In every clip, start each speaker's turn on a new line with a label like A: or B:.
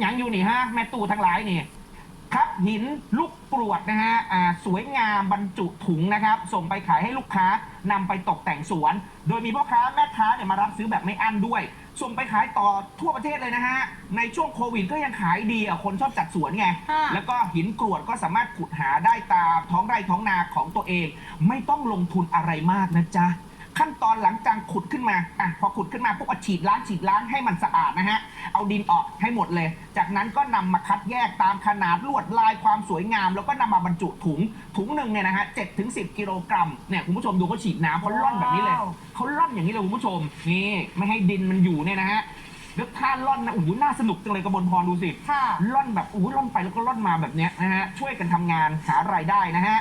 A: หยังอยู่นี่ฮะแม่ตู่ทั้งหลายนี่ครับหินลูกกรวดนะฮะอ่าสวยงามบรรจุถุงนะครับ ส่งไปขายให้ลูกค้านำไปตกแต่งสวน โดยมีพ่อค้าแม่ค้าเนี่ยมารับซื้อแบบไม่อั้นด้วย ส่งไปขายต่อทั่วประเทศเลยนะฮะ ในช่วงโควิดก็ยังขายดีอะคนชอบจัดสวนไง
B: ค่ะ
A: แล้วก็หินกรวดก็สามารถขุดหาได้ตามท้องไร่ท้องนาของตัวเอง ไม่ต้องลงทุนอะไรมากนะจ๊ะ ขั้นตอนหลังจากขุดขึ้นมาอะพอขุดขึ้นมาปุ๊บเอาฉีดล้างฉีดล้างให้มันสะอาดนะฮะ เอาดินออกให้หมดเลย จากนั้นก็นำมาคัดแยกตามขนาดลวดลายความสวยงาม แล้วก็นำมาบรรจุถุงถุงหนึ่งเนี่ยนะฮะเจ็ดถึงสิบกิโลกรัมเนี่ยคุณผู้ชมดูเขาฉีดน้ำเขาล่อนแบบนี้เลย
B: ว้าว
A: เขาล่อนอย่างนี้เลยคุณผู้ชมนี่ไม่ให้ดินมันอยู่เนี่ยนะฮะแล้วท่าล่อนนะโอ้โหน่าสนุกจังเลยกระบวนพรดูสิ
B: ค่ะ
A: ล่อนแบบอู้ล่อนไปแล้วก็ล่อนมาแบบเนี้ยนะฮะช่วยกันทำงานหารายได้นะฮะ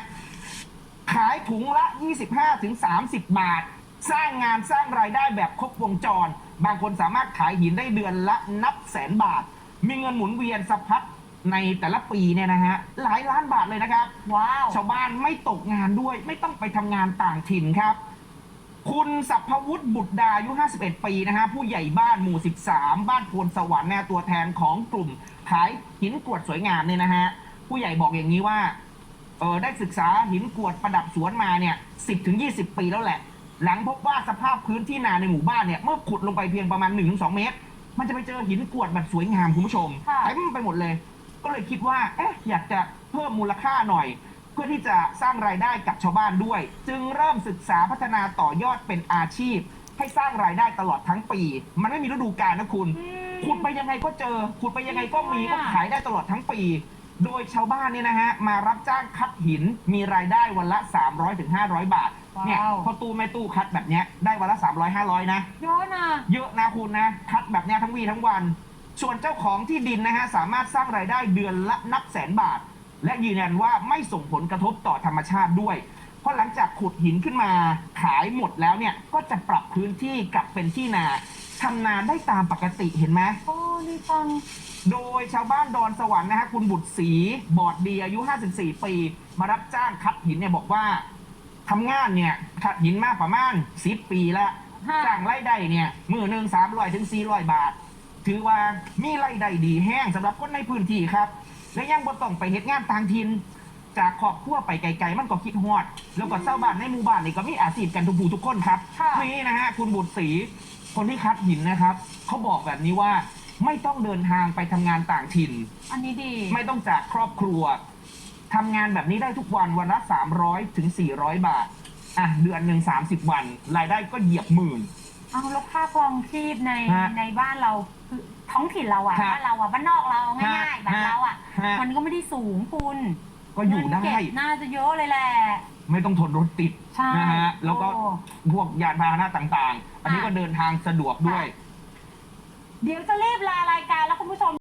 A: ขายถุงละ 25ถึง30 บาท สร้างงานสร้างรายได้แบบครบวงจร บางคนสามารถขายหินได้เดือนละนับแสนบาท มีเงินหมุนเวียนสะพัดในแต่ละปีเนี่ยนะฮะหลายล้านบาทเลยนะครับ
B: ว้าว
A: ชาวบ้านไม่ตกงานด้วย ไม่ต้องไปทำงานต่างถิ่นครับ คุณสัพพวุฒิบุตรดาอายุ 51 ปีนะฮะผู้ใหญ่บ้านหมู่ 13 บ้านโพนสวรรค์เนี่ยตัวแทนของกลุ่มขายหินกรวดสวยงามเนี่ยนะฮะผู้ใหญ่บอกอย่างนี้ว่าเออได้ศึกษาหินกรวดประดับสวนมาเนี่ย10ถึง20 ปีแล้วแหละ หลังพบว่าสภาพพื้นที่นาในหมู่บ้านเนี่ยเมื่อขุดลงไปเพียงประมาณ 1-2 เมตร มันจะไปเจอหินกรวดแบบสวยงามคุณผู้ชม
B: ค่ะ
A: เต็มไปหมดเลย ก็เลยคิดว่าเอ๊ะอยากจะเพิ่มมูลค่าหน่อย เพื่อที่จะสร้างรายได้กับชาวบ้านด้วย จึงเริ่มศึกษาพัฒนาต่อยอดเป็นอาชีพ ให้สร้างรายได้ตลอดทั้งปี มันไม่มีฤดูกาลนะคุณ
B: อืม
A: ขุดไปยังไงก็เจอ ขุดไปยังไงก็มี
B: ทำไม
A: ก็
B: อะ
A: ขายได้ตลอดทั้งปี โดยชาวบ้านเนี่ยนะฮะ มารับจ้างคัดหินมีรายได้วันละ 300-500ถึง500บาท เนี่ย
B: ว้าว
A: พอตู้แม่ตู้คัดแบบเนี้ยได้วันละ300-500นะ
B: เยอะนะ
A: เยอะนะคุณนะ คัดแบบเนี้ยทั้งวีทั้งวัน ส่วนเจ้าของที่ดินนะฮะ สามารถสร้างรายได้เดือนละนับแสนบาท และยืนยันว่าไม่ส่งผลกระทบต่อธรรมชาติด้วย เพราะหลังจากขุดหินขึ้นมาขายหมดแล้วเนี่ย ก็จะปรับพื้นที่กลับเป็นที่นาทำนาได้ตามปกติเห็นไหม
B: โอ้ดีจัง
A: โดยชาวบ้านดอนสวรรค์นะฮะคุณบุตรศรีบอดดีอายุ 54 ปี มารับจ้างคัดหินเนี่ยบอกว่า ทำงานเนี่ยคัดหินมาประมาณ10ปีแล้ว
B: ฮะ
A: จ้างรายได้เนี่ยมือหนึ่ง300ถึง400บาท ถือว่ามีรายได้ดีแห้งสำหรับคนในพื้นที่ครับ และยังบ่ต้องไปเฮ็ดงานต่างถิ่นจากครอบครัวไปไกลๆมันก็คิดฮอด แล้วก็เศร้าวบ้านในหมู่บ้านนี่ก็มีอาชีพกันทุกผู้ทุกคนครับ
B: ค่ะ
A: นี่นะฮะคุณบุตรศรีคนที่คัดหินนะครับเขาบอกแบบนี้ว่าไม่ต้องเดินทางไปทำงานต่างถิ่น
B: อันนี้ดี
A: ไม่ต้องจากครอบครัว ทำงานแบบนี้ได้ทุกวันวันละ300ถึง400 บาท อะ เดือนหนึ่ง30 วัน รายได้ก็เหยียบหมื่น
B: เอาแล้วค่าครองชีพใน
A: ฮะ
B: ในบ้านเราคือท้องถิ่นเราอะ
A: ฮะ
B: บ้านเราอะบ้านนอกเราง่ายๆแบบ
A: ฮะ
B: เราอะ
A: ฮะ
B: มันก็ไม่ได้สูงคุณ
A: ก็อยู่ได้
B: เงินเก็บน่าจะเยอะเลยแหละ
A: ไม่ต้องทนรถติด
B: ใช่
A: นะฮะ แล้วก็
B: โอ้
A: พวกยานพาหนะต่างๆ อันนี้
B: ค่ะ
A: ก็เดินทางสะดวกด้วย
B: เดี๋ยวจะรีบลารายการแล้วคุณผู้ชม